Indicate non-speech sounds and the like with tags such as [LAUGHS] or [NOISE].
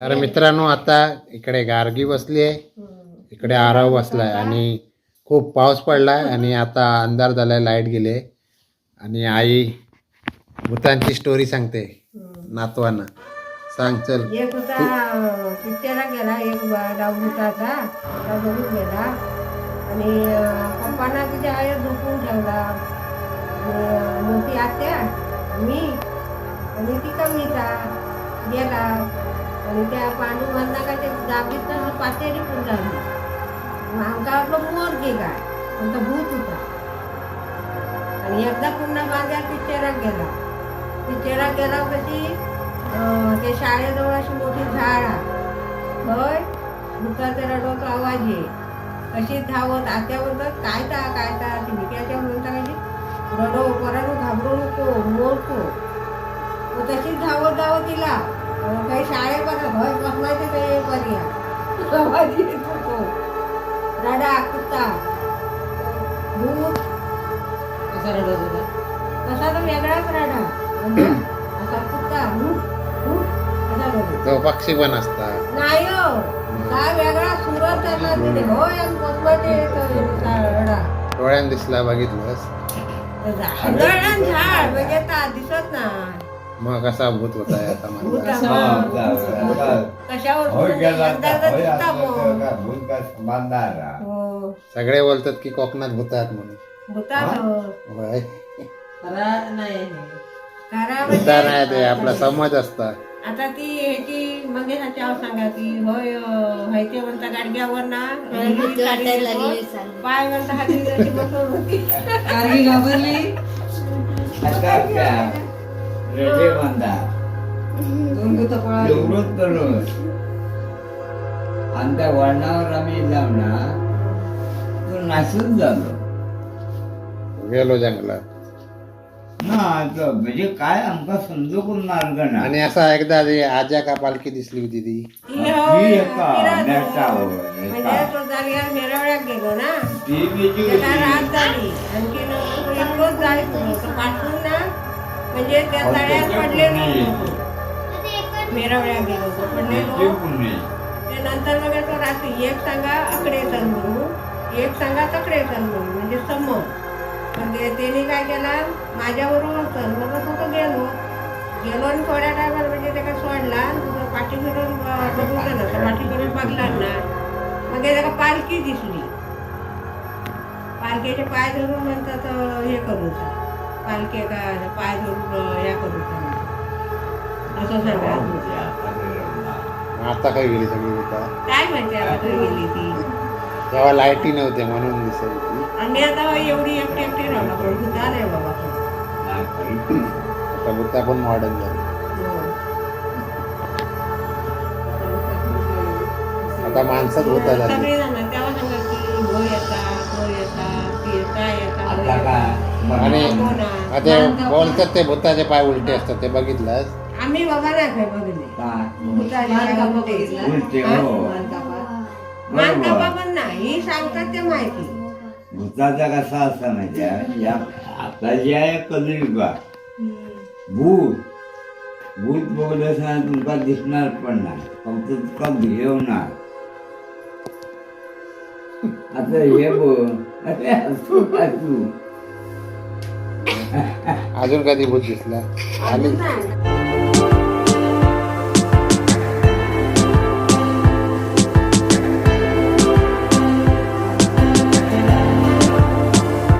तर मित्रांनो आता इकडे गार्गी बसली आहे. इकडे आराव बसलाय आणि खूप पाऊस पडलाय आणि आता अंधार झालाय लाइट गेले आणि आई भूतांची स्टोरी सांगते नातवांना. सांग चल. एक होता पिक्चरात गेला एक डाव भूताचा. त्या बघून गेला. आणि अं, पप्पांना तिच्या आईला झोपून ठेवला. आणि मोठी आत्या मी आणि ती कमीचा गेला. आणि त्या पांडू ते दाबीत पातेरी पण झाली मग आमका वाटलं मोर गे काय आमचा भूत होता. आणि एकदा पुन्हा माझ्या पिक्चरात गेला. पिक्चरात गेला कशी ते शाळेजवळ अशी मोठी झाड आहे. होय? भुताचा रडवतो आवाज ये. कशी धावत आत्या म्हणतात काय ता काय ता ती विक्याच्या म्हणता कशी रडो परत घाबरू नको मोरतो तशीच धावत धावत तिला अं, काही शाळेपर्यंत होय बसवायचे ते पर्या आवाज येत होतो रडा कुत्ता भूत कसा रडत होता तसा तर वेगळाच रडा म्हणजे असा कुत्ता भूत भूत असा रडतो तो पक्षी पण असतात नाही हो काय वेगळा सुरत त्यांना दिले होय आणि पद्माचे रडा डोळ्यान दिसला बघितलंस झाड झाड म्हणजे ता दिसत ना मग कसा भूत होता आता. हो सगळे बोलतात की कोकणात भूत आहेत म्हणून. भूतात? हो. होय. खरा नाही हे. खरा भूता म्हणजे नाही ते आपला समज असता. आता ती ह्याची मंगेशाची आव सांगा ती होय अं, म्हणता गाडग्यावर ना पाय म्हणता हाती [LAUGHS] बसून घाबरली? [LAUGHS] दोन भूत पळाली आणि त्या वळणावर आम्ही ना तो नासून झालो गेलो जंगलात. ना तो म्हणजे काय आमका समजून मार्ग ना. आणि असा एकदा आजा का पालखी दिसली होती ती? ती म्हणजे त्या तळ्यात पडले नाही मेरवण्यात गेलो ती पडलेलो. ते नंतर मग तो रात्री एक सांगा आकडे म्हणून. एक सांगा तकडे म्हणून. म्हणजे समोर. म्हणजे त्याने काय केला? चल मग तो गेलो. गेलो आणि थोड्या टायमाला म्हणजे त्याला सोडला. पाठी फिरून ब- बघितलं ना पाठी फिरून बघला ना. मग त्याला पालखी दिसली. पालखीचे पाय धरून म्हणतात हे करू का पालखी का पाय धरून हे करू असं सांगा मग आता काय गेली सगळी भूता काय माहिती आता गेली ती? तेव्हा लाईटी नव्हते म्हणून दिसायची आणि आता एवढी एकटी एकटी राहणार पण भूता नाही बाबा? आता भूता पण मॉडर्न झाली. आता माणसात भूता झाली सगळे जण तेव्हा सांगा की हो येता हो येता ती येता आणि हो मान बोलतात ते भूताचे पाय उलटे असतात ते. आम्ही. बघितला? उलटे, हा? पण नाही ही सांगतात ते माहिती. भूताचा कसा असता माहिती आता जे आहे कलियुगा भूत. भूत बघलं ना तुमका दिसणार पण नाही. फक्त तुका भिवणार आता हे बघ. अरे हसू हसू अजून कधी भूत दिसला? आली